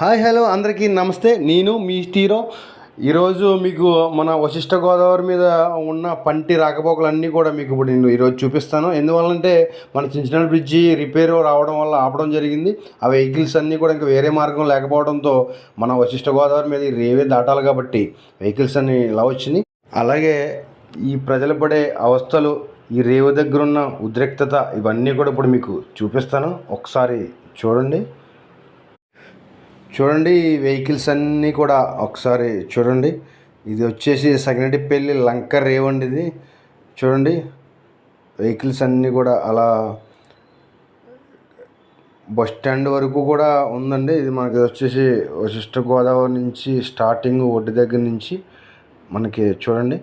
Hi hello అందరికీ నమస్తే. నేను మీ స్టీరో ఈరోజు మీకు మన వశిష్ఠ గోదావరి మీద ఉన్న పంటి రాకపోకలన్నీ కూడా మీకు ఇప్పుడు నేను ఈరోజు చూపిస్తాను. ఎందువల్లంటే మన చించినాడ బ్రిడ్జి రిపేర్ రావడం వల్ల ఆపడం జరిగింది. ఆ వెహికల్స్ అన్నీ కూడా ఇంకా వేరే మార్గం లేకపోవడంతో మన వశిష్ఠ గోదావరి మీద రేవే దాటాలి కాబట్టి వెహికల్స్ అన్ని ఇలా వచ్చినాయి. అలాగే ఈ ప్రజలు పడే అవస్థలు ఈ రేవు దగ్గర ఉన్న ఉద్రిక్తత ఇవన్నీ కూడా ఇప్పుడు మీకు చూపిస్తాను. ఒకసారి చూడండి. చూడండి ఈ వెహికల్స్ అన్నీ కూడా ఒకసారి చూడండి. ఇది వచ్చేసి సగినటిపల్లి లంక రేవండి ఇది. చూడండి వెహికల్స్ అన్నీ కూడా అలా బస్ స్టాండ్ వరకు కూడా ఉందండి. ఇది మనకి వచ్చేసి వశిష్ఠ గోదావరి నుంచి స్టార్టింగ్ ఒడ్డు దగ్గర నుంచి మనకి చూడండి.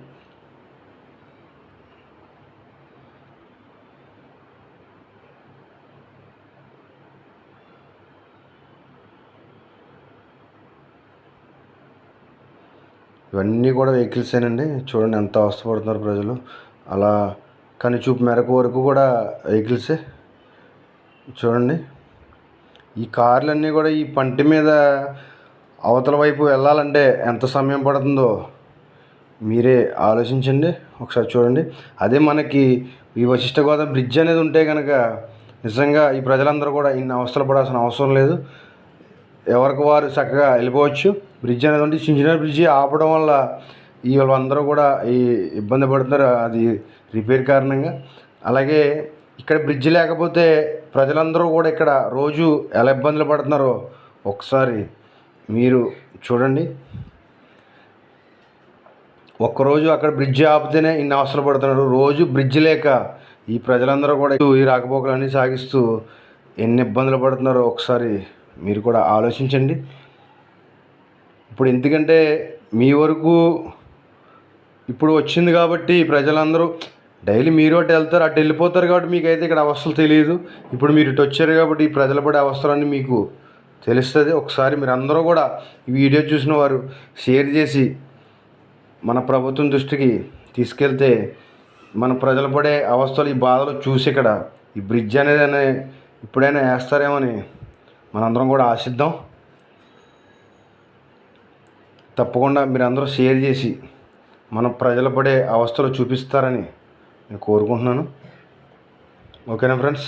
ఇవన్నీ కూడా వెహికల్సేనండి చూడండి ఎంత అవస్థపడుతున్నారు ప్రజలు. అలా కానీ చూపు మేరకు వరకు కూడా వెహికల్సే. చూడండి. ఈ కార్లన్నీ కూడా ఈ పంటి మీద అవతల వైపు వెళ్ళాలంటే ఎంత సమయం పడుతుందో మీరే ఆలోచించండి. ఒకసారి చూడండి. అదే మనకి ఈ వశిష్ఠ గోదావరి బ్రిడ్జ్ అనేది ఉంటే కనుక నిజంగా ఈ ప్రజలందరూ కూడా ఇన్ని అవస్థలు పడాల్సిన అవసరం లేదు. ఎవరికి వారు చక్కగా వెళ్ళిపోవచ్చు. బ్రిడ్జ్ అనేది ఉంటే చిన్న బ్రిడ్జి ఆపడం వల్ల ఈ వాళ్ళందరూ కూడా ఈ ఇబ్బంది పడుతున్నారు. అది రిపేర్ కారణంగా. అలాగే ఇక్కడ బ్రిడ్జ్ లేకపోతే ప్రజలందరూ కూడా ఇక్కడ రోజు ఎలా ఇబ్బందులు పడుతున్నారో ఒకసారి మీరు చూడండి. ఒక్కరోజు అక్కడ బ్రిడ్జ్ ఆపితేనే ఇన్ని అవసరం పడుతున్నారు. రోజు బ్రిడ్జ్ లేక ఈ ప్రజలందరూ కూడా ఈ రాకపోకలన్నీ సాగిస్తూ ఎన్ని ఇబ్బందులు పడుతున్నారో ఒకసారి మీరు కూడా ఆలోచించండి. ఇప్పుడు ఎందుకంటే మీ వరకు ఇప్పుడు వచ్చింది కాబట్టి ప్రజలందరూ డైలీ మీరు అటు వెళ్తారు అటు వెళ్ళిపోతారు కాబట్టి మీకు అయితే ఇక్కడ అవస్థలు తెలియదు. ఇప్పుడు మీరు ఇటు వచ్చారు కాబట్టి ఈ ప్రజలు పడే అవస్థలన్నీ మీకు తెలుస్తుంది. ఒకసారి మీరు అందరూ కూడా ఈ వీడియో చూసిన వారు షేర్ చేసి మన ప్రభుత్వం దృష్టికి తీసుకెళ్తే మన ప్రజలు పడే అవస్థలు ఈ బాధలు చూసి ఇక్కడ ఈ బ్రిడ్జ్ అనేది అనే ఇప్పుడైనా వేస్తారేమని మనందరం కూడా ఆశిద్దాం. తప్పకుండా మీరు అందరూ షేర్ చేసి మన ప్రజలు పడే అవస్థలు చూపిస్తారని నేను కోరుకుంటున్నాను. ఓకేనా ఫ్రెండ్స్?